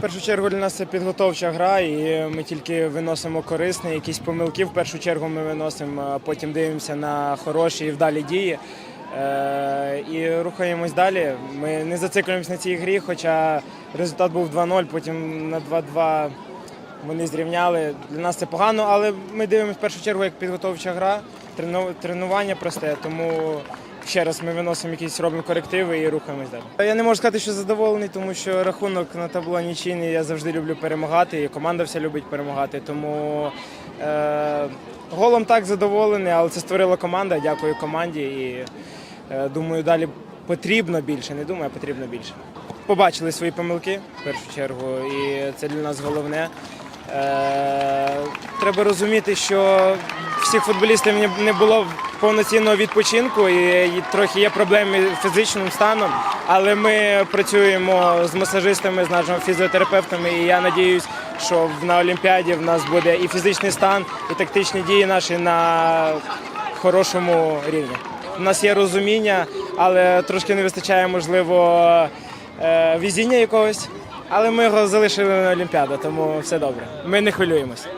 Першу чергу для нас це підготовча гра, і ми тільки виносимо корисне, якісь помилки в першу чергу ми виносимо, а потім дивимося на хороші і вдалі дії. Е, і рухаємось далі. Ми не зациклюємося на цій грі, хоча результат був 2-0, потім на 2-2 вони зрівняли. Для нас це погано, але ми дивимося в першу чергу як підготовча гра, трену- тренування просте, тому ще раз ми виносимо якісь робимо корективи і рухаємось далі. Я не можу сказати, що задоволений, тому що рахунок на табло нічийний. Я завжди люблю перемагати, і команда вся любить перемагати. Тому е, голом так задоволений, але це створила команда. Дякую команді і е, думаю, далі потрібно більше. Не думаю, а потрібно більше. Побачили свої помилки в першу чергу, і це для нас головне. Е, треба розуміти, що всіх футболістів не- було повноцінного відпочинку і, і трохи є проблеми з фізичним станом. Але ми працюємо з масажистами, з нашими фізіотерапевтами, і я надіюсь, що на Олімпіаді в нас буде і фізичний стан, і тактичні дії наші на хорошому рівні. У нас є розуміння, але трошки не вистачає, можливо, е, візіння якогось. Але ми його залишили на Олімпіаду, тому все добре. Ми не хвилюємося.